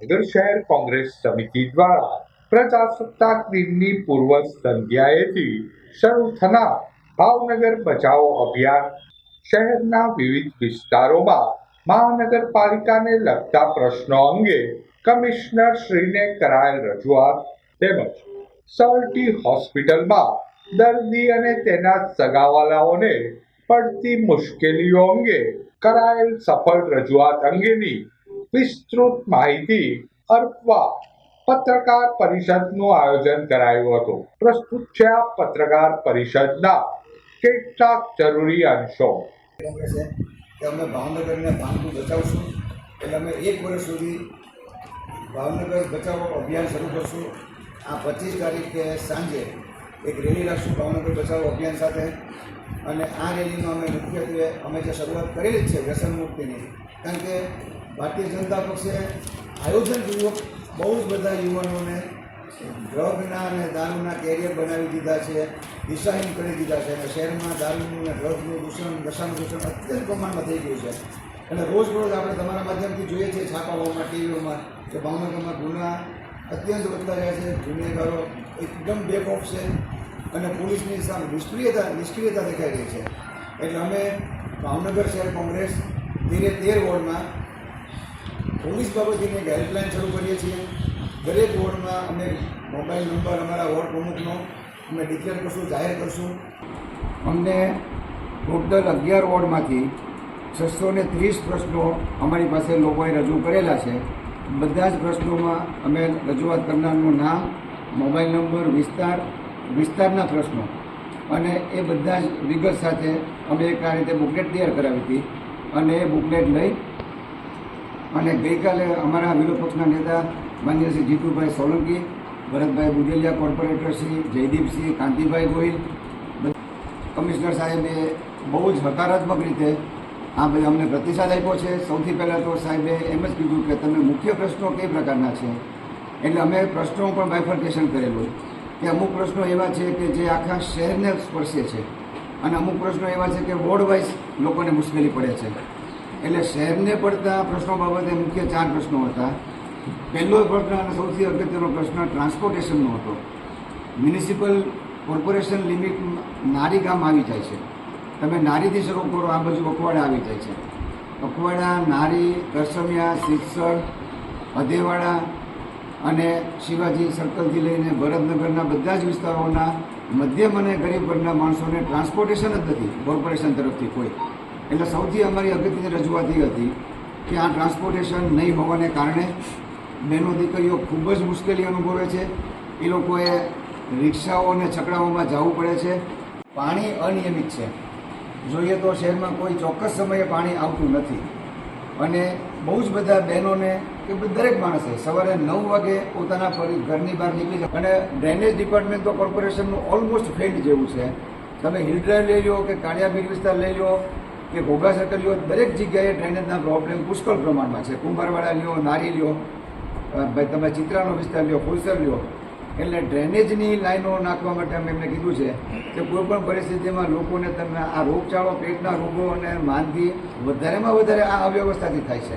ભાવનગર શહેર કોંગ્રેસ સમિતિ દ્વારા પ્રજાસત્તાક દિનની પૂર્વ સંધ્યાએથી શરૂ થનાર ભાવનગર બચાવો અભિયાન શહેરના વિવિધ વિસ્તારોમાં મહાનગરપાલિકાને લગતા પ્રશ્નો અંગે કમિશનર શ્રીને કરાયેલ રજૂઆત તેમજ સર્ટી હોસ્પિટલમાં દર્દી અને તેના સગાવાલાઓને પડતી મુશ્કેલીઓ અંગે કરાયેલ સફળ રજૂઆત અંગેની વિસ્તૃત માહિતી અર્પવા પત્રકાર પરિષદનું આયોજન કરાયું હતું. પ્રસ્તુત છે આ પત્રકાર પરિષદના કેટલાક જરૂરી અંશો. કે અમે ભાવનગરને ભાંગતું બચાવશું. એટલે અમે એક વર્ષ સુધી ભાવનગર બચાવો અભિયાન શરૂ કરશું. આ પચીસ તારીખે સાંજે એક રેલી રાખશું ભાવનગર બચાવો અભિયાન સાથે. અને આ રેલીમાં અમે મુખ્યત્વે અમે જે શરૂઆત કરેલી જ છે વ્યસન મુક્તિની, કારણ કે ભારતીય જનતા પક્ષે આયોજનપૂર્વક બહુ જ બધા યુવાનોને ડ્રગના અને દારૂના કેરિયર બનાવી દીધા છે દિશાહીન કરી દીધા છે અને શહેરમાં દારૂનું અને ડ્રગનું દૂષણ, નશાનું દૂષણ અત્યંત પ્રમાણમાં થઈ ગયું છે. અને રોજ રોજ આપણે તમારા માધ્યમથી જોઈએ છીએ છાપાઓમાં, ટીવીઓમાં કે ભાવનગરમાં ગુના અત્યંત વધતા રહ્યા છે. ગુનેગારો એકદમ બેકઓફ છે અને પોલીસની સામે નિષ્ક્રિયતા નિષ્ક્રિયતા દેખાઈ રહી છે. એટલે અમે ભાવનગર શહેર કોંગ્રેસ તેરે તેર વોર્ડમાં પોલીસ બાબતેની હેલ્પલાઇન શરૂ કરીએ છીએ. દરેક વોર્ડમાં અમે મોબાઈલ નંબર અમારા વોર્ડ પ્રમુખનો અમે ડિક્લેર કરશું, જાહેર કરશું. અમને ટોટલ અગિયાર વોર્ડમાંથી છસો ને ત્રીસ પ્રશ્નો અમારી પાસે લોકોએ રજૂ કરેલા છે. બધા જ પ્રશ્નોમાં અમે રજૂઆત કરનારનું નામ મોબાઈલ નંબર, વિસ્તાર, વિસ્તારના પ્રશ્નો. અને એ બધા જ વિગત સાથે અમે એક આ રીતે બુકલેટ તૈયાર કરાવી હતી. અને એ બુકલેટ લઈ અને ગઈકાલે અમારા વિરોધ નેતા માન્ય શ્રી જીતુભાઈ સોલંકી, ભરતભાઈ બુડેલિયા કોર્પોરેટર શ્રી જયદીપસિંહ કાંતિભાઈ ગોહિલ, કમિશનર સાહેબે બહુ જ હકારાત્મક રીતે આ બધા અમને પ્રતિસાદ આપ્યો છે. સૌથી પહેલાં તો સાહેબે એમ જ કીધું કે તમે મુખ્ય પ્રશ્નો કઈ પ્રકારના છે? એટલે અમે પ્રશ્નો પણ બાયફર્કેશન કરેલું કે અમુક પ્રશ્નો એવા છે કે જે આખા શહેરને સ્પર્શે છે. અને અમુક પ્રશ્નો એવા છે કે વોર્ડ વાઇઝ લોકોને મુશ્કેલી પડે છે. એટલે શહેરને પડતા પ્રશ્નો બાબતે મુખ્ય ચાર પ્રશ્નો હતા. પહેલો પ્રશ્ન અને સૌથી અગત્યનો પ્રશ્ન ટ્રાન્સપોર્ટેશનનો હતો. મ્યુનિસિપલ કોર્પોરેશન લિમિટ નારી ગામ આવી જાય છે. તમે નારીથી શરૂ કરો, આ બાજુ અખવાડા આવી જાય છે. અખવાડા નારી કરસમિયા સિત્સર અધેવાડા અને શિવાજી સર્કલથી લઈને ભરતનગરના બધા જ વિસ્તારોના મધ્યમ અને ગરીબ વર્ગના માણસોને ટ્રાન્સપોર્ટેશન જ નથી કોર્પોરેશન તરફથી કોઈ. એટલે સૌથી અમારી અગત્યની રજૂઆત એ હતી કે આ ટ્રાન્સપોર્ટેશન નહીં હોવાને કારણે બહેનો દીકરીઓ ખૂબ જ મુશ્કેલી અનુભવે છે. એ લોકોએ રિક્ષાઓ અને છકડાઓમાં જવું પડે છે. પાણી અનિયમિત છે. જોઈએ તો શહેરમાં કોઈ ચોક્કસ સમયે પાણી આવતું નથી. અને બહુ જ બધા બહેનોને કે દરેક માણસે સવારે નવ વાગે પોતાના ઘરની બહાર નીકળી જાય. અને ડ્રેનેજ ડિપાર્ટમેન્ટ તો કોર્પોરેશનનું ઓલમોસ્ટ ફેલ્ડ જેવું છે. તમે હિલ લઈ લો કે કાળિયાબીર વિસ્તાર લઈ લો કે ઘોઘા સર્કલ લ્યો દરેક જગ્યાએ ડ્રેનેજના પ્રોબ્લેમ પુષ્કળ પ્રમાણમાં છે. કુંભારવાડા લ્યો, નારી લ્યો ભાઈ તમે ચિત્રાનો વિસ્તાર લ્યો, ફુલસર લ્યો. એટલે ડ્રેનેજની લાઈનો નાખવા માટે અમે એમને કીધું છે કે કોઈપણ પરિસ્થિતિમાં લોકોને તમે આ રોગચાળો, પેટના રોગો અને માંદગી વધારેમાં વધારે આ અવ્યવસ્થાથી થાય છે.